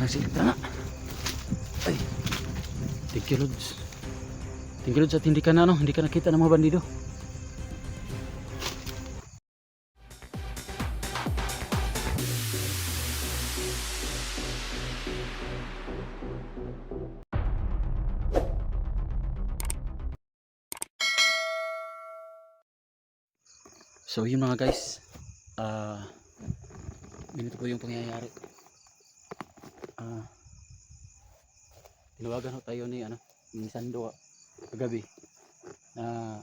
Parang silita. Ay. Thank you, Lods. Thank you, Lods, at hindi ka na, ano, hindi ka nakita ng mga bandido. So yun mga guys. Ah ganito po yung pangyayari. Ah tinawagan ho tayo ni ano, ni Sando ah, kagabi na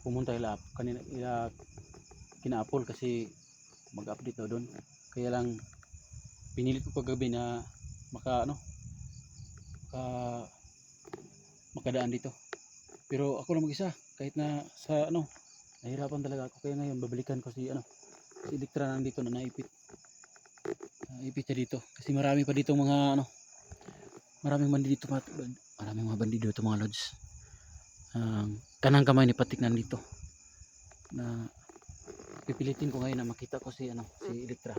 pumunta ila kanina ila kina-apple kasi mag-update daw doon. Kaya lang pinilit ko kagabi na maka ano maka makadaan dito. Pero ako lang mag-isa kahit na sa ano nahirapan talaga ako kaya ngayon babalikan ko si ano si Electra nandito na naipit naipit siya dito. Kasi marami pa dito mga ano maraming bandido dito maraming mga bandido dito mga lods ang kanang kamay ni Patik nandito. Na pipilitin ko ngayon na makita ko si ano si Electra.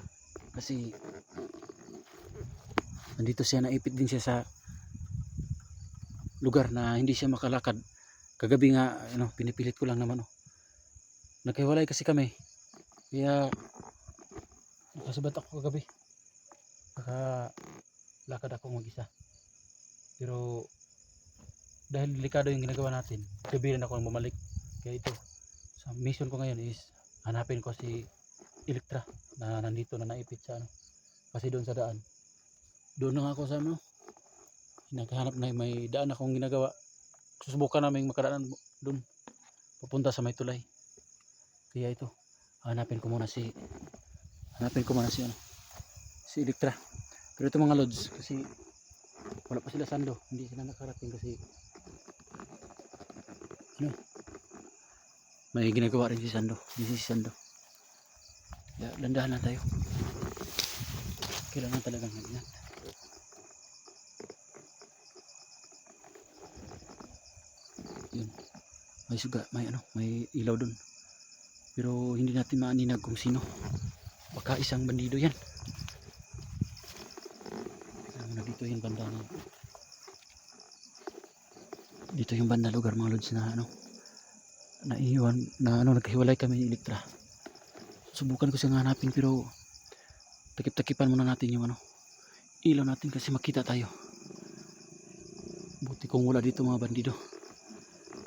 Kasi nandito siya naipit din siya sa lugar na hindi siya makalakad. Kagabi nga ano pinipilit ko lang naman oh. Naghiwalay kasi kami. Kaya nakasabat ako kagabi naka lakad ako mag isa pero dahil delikado yung ginagawa natin gabi rin ako bumalik. Kaya ito sa mission ko ngayon is hanapin ko si Electra na nandito na naipit sa ano. Kasi doon sa daan. Doon na ako sa ano naghahanap na may daan akong ginagawa. Susubukan namin makadaan doon papunta sa may tulay. Kaya ito, hanapin ko muna si hanapin ko muna si ano, si Electra. Pero ito mga lods kasi wala pa sila sando, hindi sila nakarating kasi ano, may ginagawa rin si Sando, hindi si Sando. Dandahan lang tayo. Kailangan talagang mag-ingat. Yun. May suga, may ano, may ilaw dun pero hindi natin maaninag kung sino baka isang bandido yan ano, dito yung banda na dito yung banda lugar mga lods na ano naiwan na ano naghiwalay kami ni Electra. Subukan ko siyang hanapin pero takip-takipan muna natin yung ano ilaw natin kasi makita tayo. Buti kung wala dito mga bandido.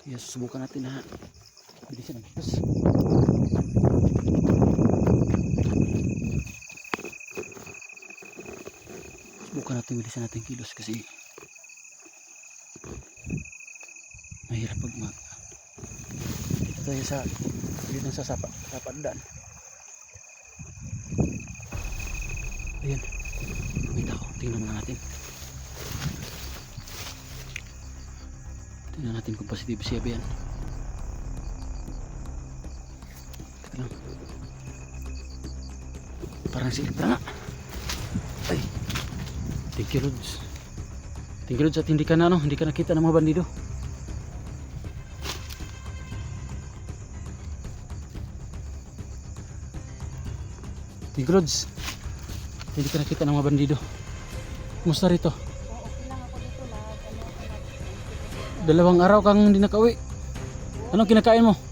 Kaya susubukan natin na bilisan ang bus subukan natin natin kilos kasi mahirap pag mag dito tayo sa dito sa sapa sapa daan. Ayan. May tao tingnan muna natin. Tingnan natin kung positive siya ba yan. Teka lang. Parang si Electra nga. Thank you, Lods. Thank you, Lods. At hindi ka na, ano, hindi ka nakita ng mga bandido. Thank you, Lods. Hindi ka nakita ng mga bandido. Kumusta rito? Dalawang araw kang hindi nakauwi. Anong kinakain mo?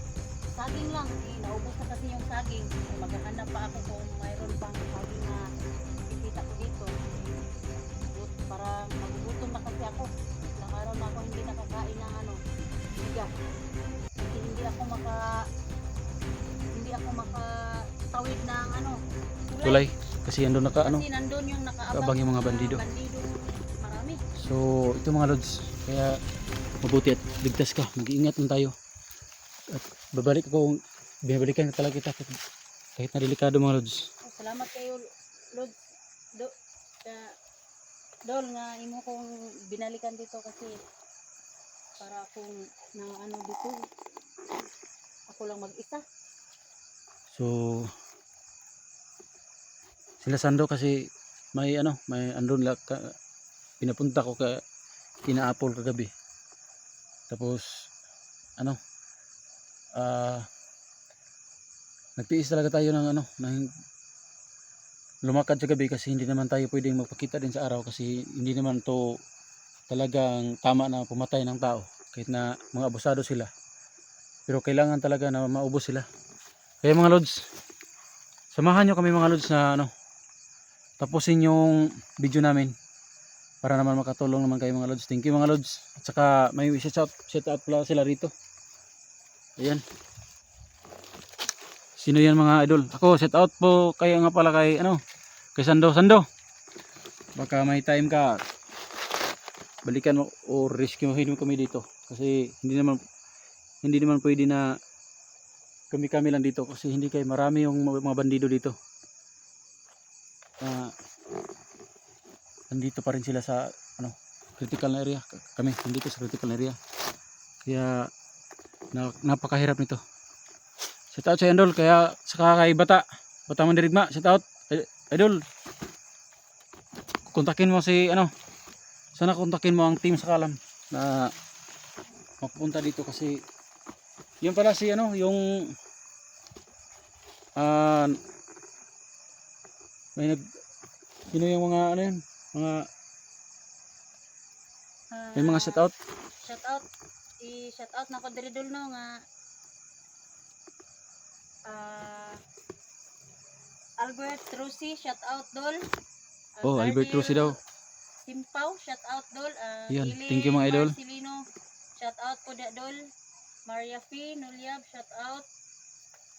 Kasi andun naka ano. Kasi nandun yung nakaabang kaabang yung mga bandido. bandido. Marami. So, ito mga lods. Kaya mabuti at ligtas ka. Mag-iingat lang tayo. At babalik ako. Binabalikan ka talaga kita. Kahit na delikado mga lods. Oh, salamat kayo, Lord. Do, Dol, nga imo kong binalikan dito kasi para akong na ano dito. Ako lang mag-isa. So, sila Sando kasi may ano, may andun la ka, pinapunta ko ka kina Apple kagabi. Tapos ano ah nagtiis talaga tayo ng ano ng lumakad sa gabi kasi hindi naman tayo pwedeng magpakita din sa araw kasi hindi naman to talagang tama na pumatay ng tao kahit na mga abusado sila pero kailangan talaga na maubos sila kaya mga lods samahan nyo kami mga lods na ano tapusin yung video namin para naman makatulong naman kayo mga lods. Thank you mga lods. At saka may shout out, shout out pala sila rito. Ayan. Sino yan mga idol? Ako shout out po kayo nga pala kay ano kay Sando. Sando baka may time ka. Balikan mo o rescuehin mo kami dito. Kasi hindi naman hindi naman pwede na kami kami lang dito kasi hindi kay marami yung mga bandido dito Ah, nandito pa rin sila sa ano critical na area. Kami nandito sa critical area. Kaya na, napakahirap nito. Shout out sa idol kaya saka kay bata bata mandirigma shout out. Idol kontakin mo si ano sana kontakin mo ang team sa kalam na mapupunta dito kasi yun pala si ano yung ah may nag sino yung mga ano yun mga may mga shout out Shout out. I-shout out na ko diri dul no nga ah Albert Rusi, shout out dol. Ah, Oh, Albert Cardil Rusi daw. Simpaw, shout out dol. Ah, Yan, Ili thank you, mga idol. Marcelino, shout out po da dol. Maria Fee, Nuliab, shout out.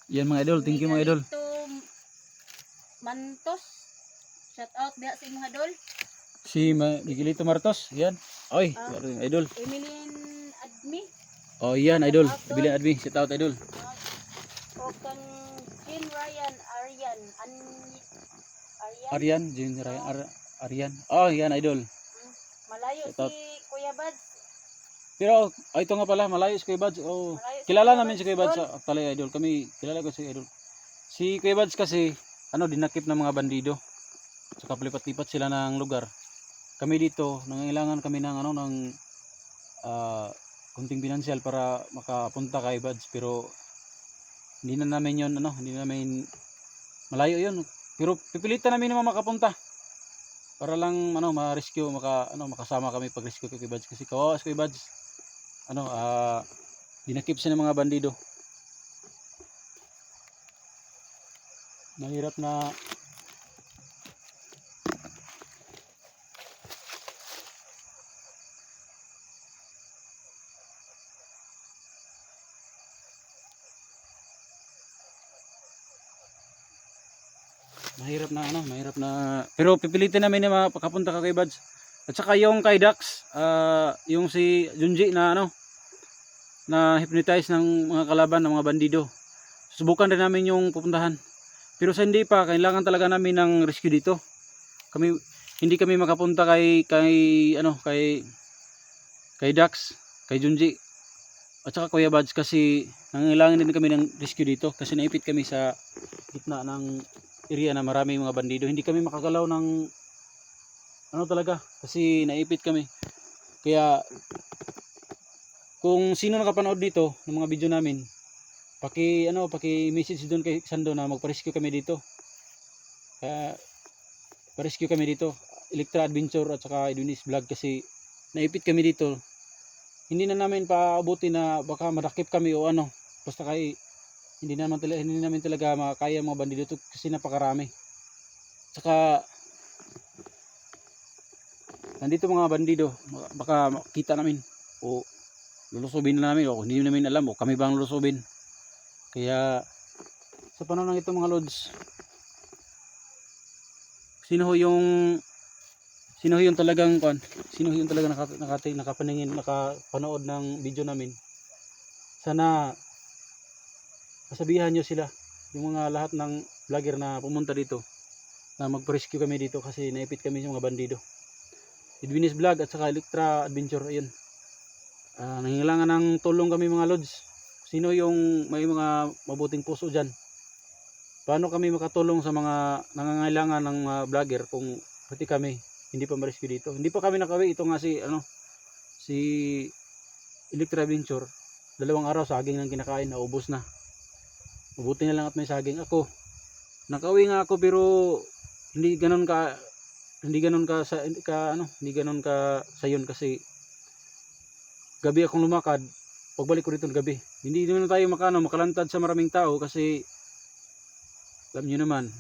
yan mga idol thank you mga idol Mantos, shout out diha sa imong dol. si Ma- Miguelito Martos yan. Oy Ah. uh. idol. Emilyn Admi, oh yan idol. Out, bili admi shout out idol. O kang Jean Ryan Aryan An Aryan Aryan Jun Ryan Ar- Aryan oh yan idol. Malayo Shout out. si Kuya Bad pero oh, ito nga pala malayo si Kuya Bads. Oh malayo kilala namin si Kuya doon. sa actually idol. Kami kilala ko si idol. Si Kuya Bads kasi ano dinakip ng mga bandido. Saka palipat-lipat sila ng lugar. Kami dito nangailangan kami ng ano ng ah, kunting pinansyal para makapunta kay Bads pero hindi na namin yon ano hindi na namin malayo yon pero pipilitan namin naman makapunta. Para lang ano ma-rescue maka ano makasama kami pag rescue kay Bads. Kasi kawawa si Bads. Ano ah dinakip siya ng mga bandido mahirap na mahirap na ano mahirap na pero pipilitin namin na makapunta ka kay Bads at saka yung kay Dax ah, yung si Junji na ano na hypnotize ng mga kalaban ng mga bandido. Subukan din namin yung pupuntahan. Pero sa hindi pa, kailangan talaga namin ng rescue dito. Kami hindi kami makapunta kay kay ano kay kay Dax, kay Junji at saka Kuya Bads kasi nangailangan din kami ng rescue dito kasi naipit kami sa gitna ng area na marami mga bandido. Hindi kami makagalaw ng ano talaga kasi naipit kami. Kaya kung sino nakapanood dito ng mga video namin, paki ano, paki message doon kay Sando na magpa-rescue kami dito. Kaya pa-rescue kami dito. Electra Adventure at saka Edwin's Vlog kasi naipit kami dito. Hindi na namin paabuti na baka madakip kami o ano. Basta kay hindi naman talaga hindi namin talaga makakaya mga bandido to kasi napakarami. Saka nandito mga bandido, baka makita namin o lulusubin na namin o hindi namin alam o kami bang lulusubin kaya sa panahon ng ito mga lods sino ho yung sino ho yung talagang kon sino ho yung talagang naka, nakati, nakapaningin nakapanood ng video namin? Sana masabihan nyo sila yung mga lahat ng vlogger na pumunta dito na magpa-rescue kami dito kasi naipit kami sa mga bandido. Edwin's Vlog at saka Electra Adventure ayun. Ah, nangangailangan ng tulong kami mga lods. Sino yung may mga mabuting puso diyan? Paano kami makatulong sa mga nangangailangan ng mga vlogger kung pati kami hindi pa ma-rescue dito? Hindi pa kami nakawi ito nga si ano si Electra Adventure. Dalawang araw saging lang kinakain, naubos na. Mabuti na lang at may saging ako. Nakauwi nga ako pero hindi ganun ka hindi ganun ka sa ka ano, hindi ganun ka sayon kasi gabi akong lumakad. Pagbalik ko rito ng gabi. Hindi naman tayo makano makalantad sa maraming tao kasi alam niyo naman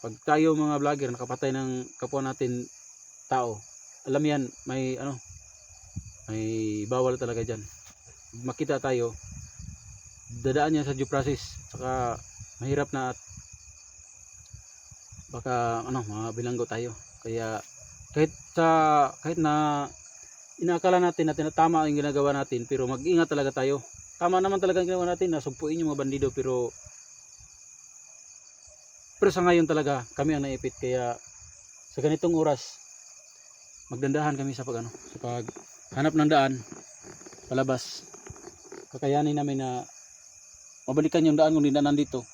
pag tayo mga vlogger nakapatay ng kapwa natin tao alam yan may ano may bawal talaga dyan. Makita tayo dadaan yan sa due process saka mahirap na at baka ano mga bilanggo tayo. Kaya kahit sa kahit na inaakala natin na tinatama ang ginagawa natin pero mag-ingat talaga tayo tama naman talaga ang ginagawa natin nasugpuin yung mga bandido pero pero sa ngayon talaga kami ang naipit kaya sa ganitong oras magdandahan kami sa pag ano sa pag hanap ng daan palabas. Kakayanin namin na mabalikan yung daan kung hindi na nandito.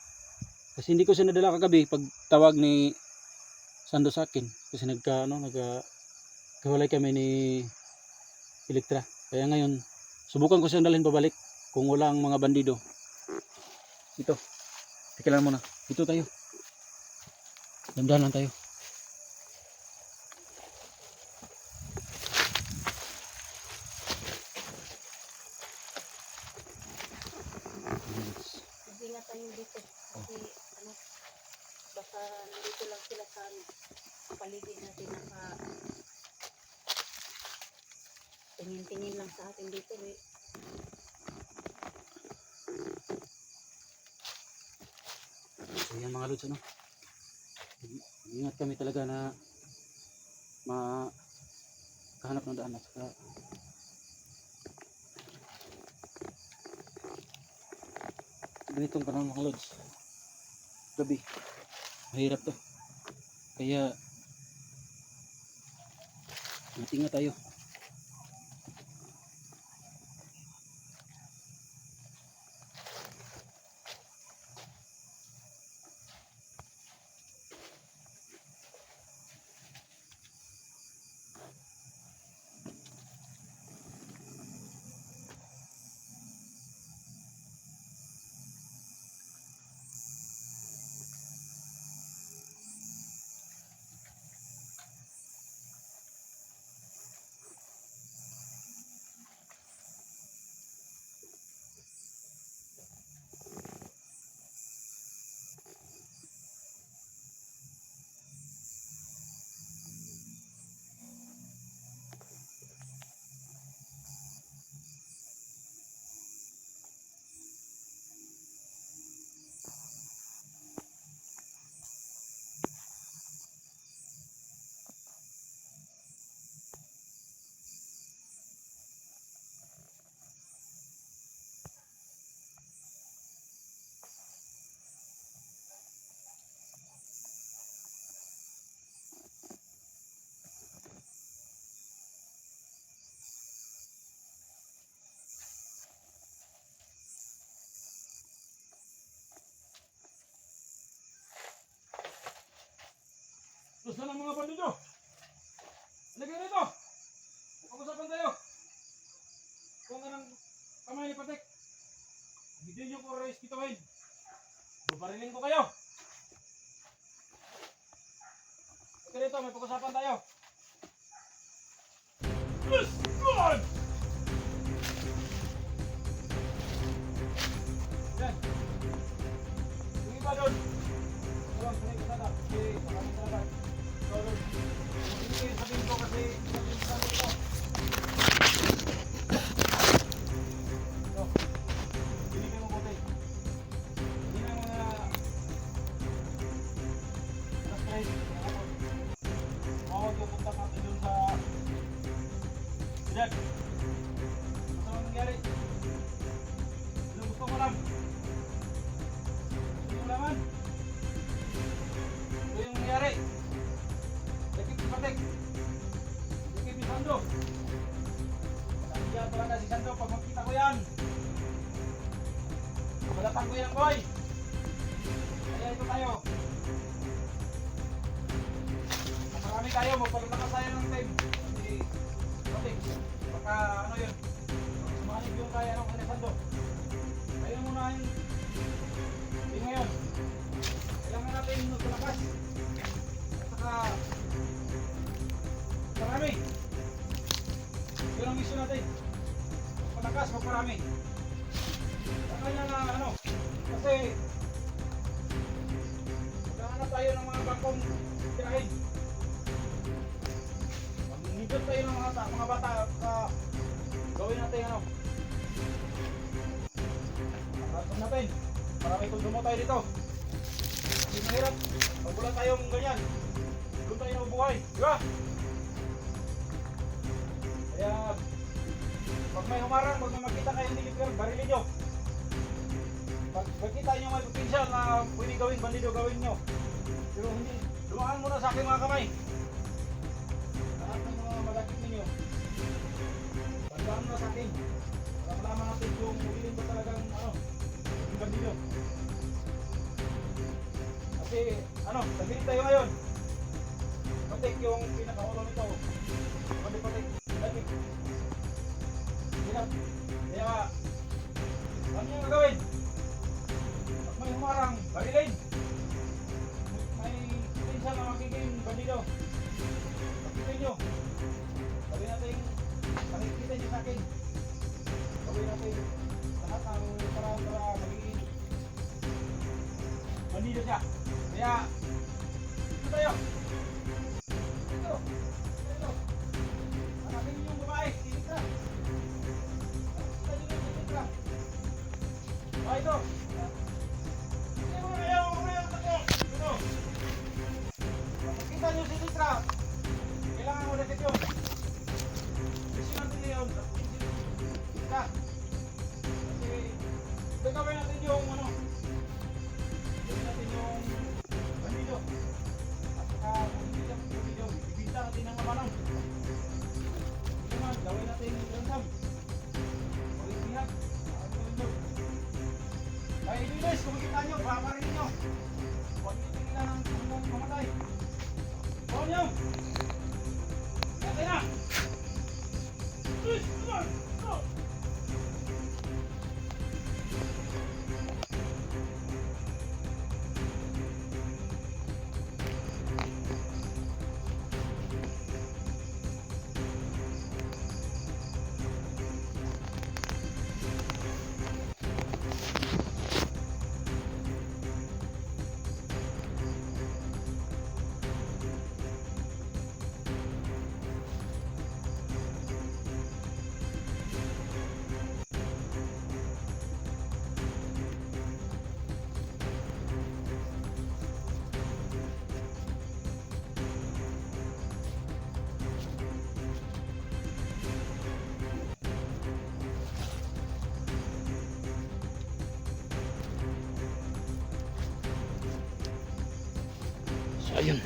Kasi hindi ko siya nadala kagabi pag tawag ni Sando sa akin. Kasi nagka ano nagka kawalay kami ni Elektra kaya ngayon subukan ko siyang dalhin pabalik kung wala ang mga bandido ito teka lang muna dito tayo Dandahan lang tayo. Tayo dito. Kasi ano, baka nandito lang sila sa ano, paligid natin naka tingin-tingin lang sa atin dito eh. So yan mga lods ano. Ingat kami talaga na ma kahanap ng daan at saka ganitong panahon mga lods. Gabi. Mahirap to. Kaya ingat tayo Sando. Nandiyan talaga si Sando pag makita ko yan. Balatan ko yan, boy. Kaya ito tayo. Marami tayo, magpaglakas tayo ng time. Patek. Baka ano yun. Sumanib yung kaya ng kanya Sando. Kaya muna yung Hindi ngayon. Kailangan natin magpalakas. At saka para marami. Palakas, magparami. Kaya na ano, kasi maghahanap tayo ng mga bangkong tirahin. Magnigod tayo ng mga, mga bata sa gawin natin ano. Parating natin. Para may konsumo tayo dito. Hindi mahirap. Pag wala tayong ganyan, doon tayo nabubuhay. Di ba? Kaya, pag may humarang, pag may makita kayong deliver, barilin nyo. Pag makita nyo may potential na pwede gawin, bandido gawin nyo. Pero hindi, dumaan muna sa aking mga kamay. Lahat ng mga malakit ninyo. Tandaan mo na sa akin. Para malaman natin kung willing ba talagang ano, yung bandido. Kasi, ano, tagilid tayo ngayon. Patik yung pinakaulo nito. Patik, patik, patik. Kaya, ano yung gagawin? Pag may humarang, barilin. May potential na bandido. Pakitin nyo. Sabi natin, pakikita nyo sa akin. Sabi natin, lahat ng parang para magiging bandido siya. Ito tayo. Ayun.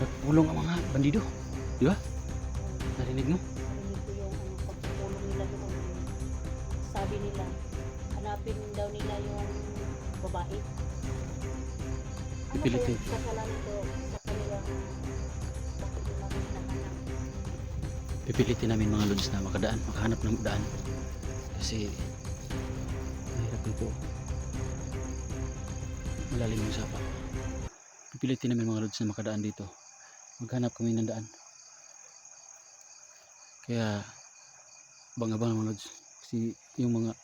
Nagpulong ang mga bandido. Di ba? Narinig mo? Narinig ko yung ano, pagpupulong nila doon. Sabi nila, hanapin daw nila yung babae. Ano Pipilitin. kaya kasalanan ko sa kanila na bakit? Pipilitin namin mga lods na makadaan, makahanap ng daan. Kasi mahirap dito. Malalim yung sapa. Pipilitin namin mga lods na makadaan dito. Maghanap kami ng daan. Kaya bang-abang mga lods. Kasi yung mga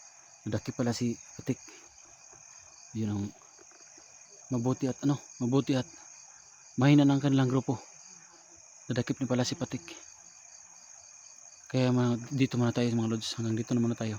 nadaki pala si Patik. Yun ang mabuti at ano, mabuti at mahina ng kanilang grupo. Nadakip na pala si Patik. Kaya mga, dito muna tayo mga lods. Hanggang dito na muna tayo.